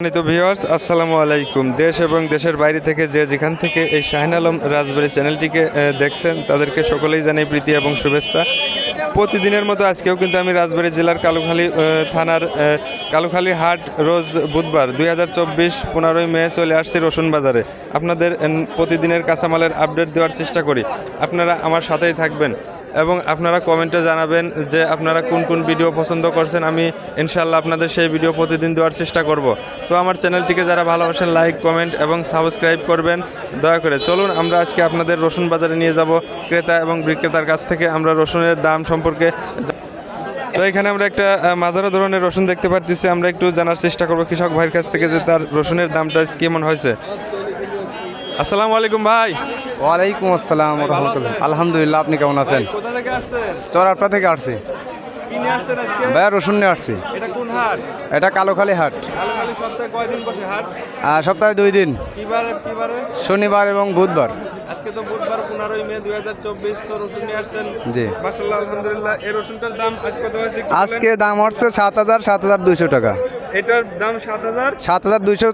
সম্মানিত আসসালামু আলাইকুম। দেশ এবং দেশের বাইরে থেকে যে যেখান থেকে এই শাহিন আলম রাজবাড়ি চ্যানেলটিকে দেখছেন, তাদেরকে সকলেই জানাই প্রীতি এবং শুভেচ্ছা। প্রতিদিনের মতো আজকেও কিন্তু আমি রাজবাড়ী জেলার কালুখালী থানার কালুখালী হাট রোজ বুধবার দুই হাজার চব্বিশ পনেরোই মে চলে আসছি রসুন বাজারে। আপনাদের প্রতিদিনের কাঁচামালের আপডেট দেওয়ার চেষ্টা করি। আপনারা আমার সাথেই থাকবেন। এবং আপনারা কমেন্টে জানাবেন যে আপনারা কোন কোন ভিডিও পছন্দ করছেন। আমি ইনশাল্লাহ আপনাদের সেই ভিডিও প্রতিদিন দেওয়ার চেষ্টা করব। তো আমার চ্যানেলটিকে যারা ভালোবাসেন, লাইক, কমেন্ট এবং সাবস্ক্রাইব করবেন, দয়া করে চলুন আমরা আজকে আপনাদের রসুন বাজারে নিয়ে যাব। ক্রেতা এবং বিক্রেতার কাছ থেকে আমরা রসুনের দাম সম্পর্কে তো এখানে আমরা একটা মাঝারো ধরনের রসুন দেখতে পারতেছি। আমরা একটু জানার চেষ্টা করব কৃষক ভাইয়ের কাছ থেকে যে তার রসুনের দামটা কেমন হয়েছে। আসসালামু আলাইকুম ভাই। ওয়ালাইকুম আসসালাম রহমতুল্লাহ। আলহামদুলিল্লাহ আপনি কেমন আছেন? কোথা থেকে আসছি। ভাইয়া রসুন নিয়ে আসছি। এটা কালোখালি হাট। সপ্তাহে হাট? আহ, সপ্তাহে দুই দিন। শনিবার এবং বুধবার। আজকে তো বুধবার পনেরোই মে দুই হাজার চব্বিশ তো রসুন নিয়ে আসছেন। জি। মাসাল্লাহ আলহামদুলিল্লাহ। এই রসুনটার দাম আজ কত হয়েছে আজকে দাম হচ্ছে সাত হাজার সাত হাজার দুইশো টাকা। এটার দাম সাত হাজার। সাত হাজার দুইশো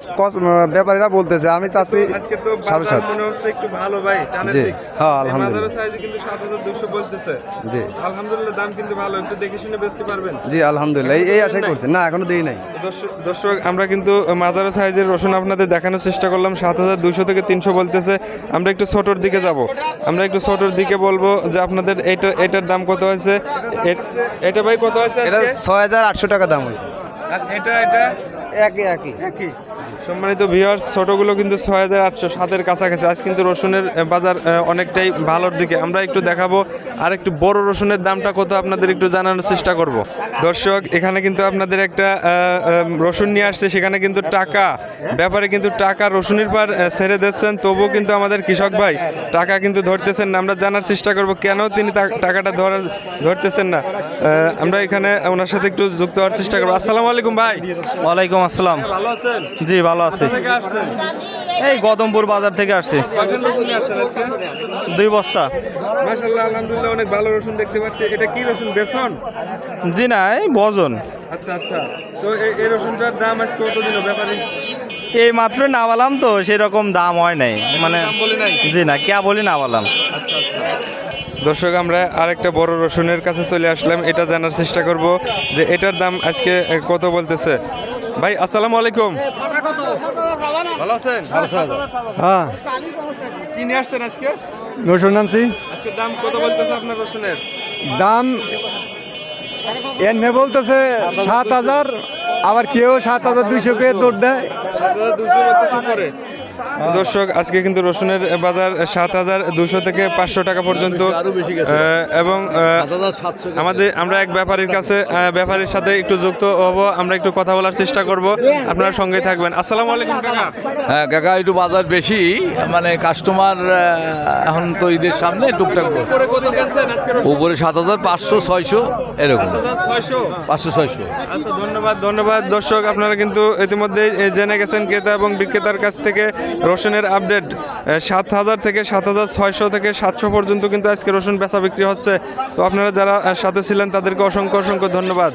ব্যাপারীরা বলতেছে আমি চাচ্ছি আজকে তো সাড়ে সাত। মনে হচ্ছে একটু ভালো ভাই জি, হ্যাঁ, আলহামদুলিল্লাহ। সাইজে কিন্তু সাত হাজার দুশো বলতেছে। জি। আলহামদুলিল্লাহ দাম কিন্তু ভালো একটু দেখে শুনে বেচতে পারবেন। জি আলহামদুলিল্লাহ। এই- করছি। না এখনও দিই নাই। দর্শক আমরা কিন্তু মাজারো সাইজের রসুন আপনাদের দেখানোর চেষ্টা করলাম। সাত হাজার দুশো থেকে তিনশো বলতেছে। আমরা একটু ছোটোর দিকে যাব। আমরা একটু ছোটোর দিকে বলব যে আপনাদের এইটার এটার দাম কত হয়েছে? এটা ভাই কত হয়েছে ছয় হাজার আটশো টাকা দাম হয়েছে। এটা এটা। একই একই। একই। সম্মানিত ভিউয়ার্স ছোটগুলো কিন্তু ছয় হাজার আটশো সাতের কাছাকাছি। আজ কিন্তু রসুনের বাজার অনেকটাই ভালোর দিকে। আমরা একটু দেখাবো আর একটু বড় রসুনের দামটা কত আপনাদের একটু জানানোর চেষ্টা করব। দর্শক এখানে কিন্তু আপনাদের একটা রসুন নিয়ে আসছে। সেখানে কিন্তু টাকা। ব্যাপারে কিন্তু টাকা রসুনের পার ছেড়ে দিচ্ছেন। তবুও কিন্তু আমাদের কৃষক ভাই টাকা কিন্তু ধরতেছেন না। আমরা জানার চেষ্টা করব কেন তিনি তা- টাকাটা ধরার ধরতেছেন না। আমরা এখানে ওনার সাথে একটু যুক্ত হওয়ার চেষ্টা করব। আসসালামু আলাইকুম ভাই। ওয়ালাইকুম আসসালাম। ভালো আছেন? জি ভালো আছি। এই গদমপুর বাজার থেকে আসছি। দুই বস্তা। মাশাল্লাহ আলহামদুলিল্লাহ অনেক ভালো রসুন দেখতে পাচ্ছি। এটা কি রসুন বেসন? জি না এই বজন। আচ্ছা আচ্ছা। তো এই- রসুনটার দাম আজকে কত দিল ব্যাপারে? এই মাত্র নামালাম তো সেরকম দাম হয় নাই। মানে জি না কে বলি নামালাম আচ্ছা আচ্ছা। দর্শক আমরা আরেকটা বড় রসুনের কাছে চলে আসলাম। এটা জানার চেষ্টা করব যে এটার দাম আজকে কত বলতেছে? ভাই আসসালামু আলাইকুম। ভালো আছেন? হ্যাঁ। কি নিয়ে আসছেন আজকে? রসুন আনছি। আজকে দাম কত বলতেছে আপনার রসুনের? দাম এনে বলতেছে সাত হাজার আবার কেউ সাত হাজার দুইশো কে দৌড় দেয়। দুশো বলতেছে উপরে। দর্শক আজকে কিন্তু রসুনের বাজার সাত হাজার দুশো থেকে পাঁচশো টাকা পর্যন্ত এবং আমাদের আমরা এক ব্যাপারীর কাছে ব্যাপারীর সাথে একটু যুক্ত হব আমরা একটু কথা বলার চেষ্টা করব আপনারা সঙ্গে থাকবেন। আসসালামু আলাইকুম কাকা। হ্যাঁ কাকা একটু বাজার বেশি মানে কাস্টমার এখন তো ঈদের সামনে টুকটাক উপরে সাত হাজার পাঁচশো ছয়শো এরকম। পাঁচশো ছয়শো। আচ্ছা ধন্যবাদ ধন্যবাদ। দর্শক আপনারা কিন্তু ইতিমধ্যেই এ, জেনে গেছেন ক্রেতা এবং বিক্রেতার কাছ থেকে রসুনের আপডেট সাত হাজার থেকে সাত হাজার ছয়শো থেকে সাতশো পর্যন্ত কিন্তু আজকে রসুন বেচা বিক্রি হচ্ছে। তো আপনারা যারা সাথে ছিলেন তাদেরকে অসংখ্য অসংখ্য ধন্যবাদ।